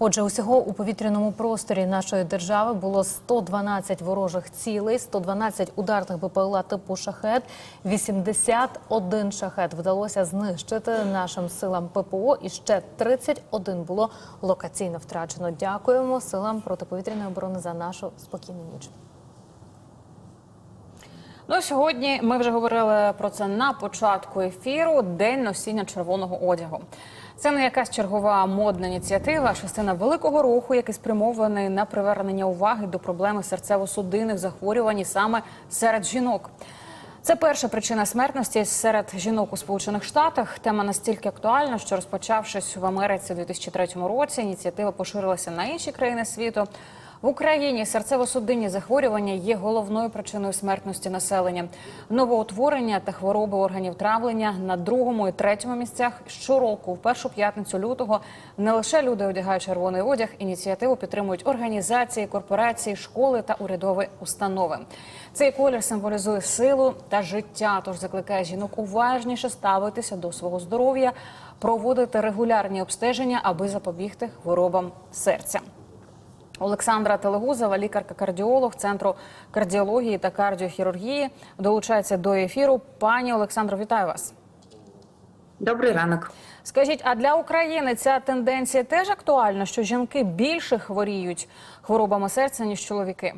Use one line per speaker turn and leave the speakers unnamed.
Отже, усього у повітряному просторі нашої держави було 112 ворожих цілей, 112 ударних БПЛА типу шахет, 81 шахет вдалося знищити нашим силам ППО. І ще 31 було локаційно втрачено. Дякуємо силам протиповітряної оборони за нашу спокійну ніч.
Ну сьогодні ми вже говорили про це на початку ефіру. День носіння червоного одягу. Це не якась чергова модна ініціатива, а частина великого руху, який спрямований на привернення уваги до проблеми серцево-судинних захворювань саме серед жінок. Це перша причина смертності серед жінок у Сполучених Штатах. Тема настільки актуальна, що розпочавшись в Америці у 2003 році, ініціатива поширилася на інші країни світу. В Україні серцево-судинні захворювання є головною причиною смертності населення. Новоутворення та хвороби органів травлення на другому і третьому місцях щороку, в першу п'ятницю лютого, не лише люди одягають червоний одяг. Ініціативу підтримують організації, корпорації, школи та урядові установи. Цей колір символізує силу та життя. Тож закликає жінок уважніше ставитися до свого здоров'я, проводити регулярні обстеження, аби запобігти хворобам серця. Олександра Телегузова, лікарка-кардіолог Центру кардіології та кардіохірургії, долучається до ефіру. Пані Олександро, вітаю вас.
Добрий ранок.
Скажіть, а для України ця тенденція теж актуальна, що жінки більше хворіють хворобами серця ніж чоловіки?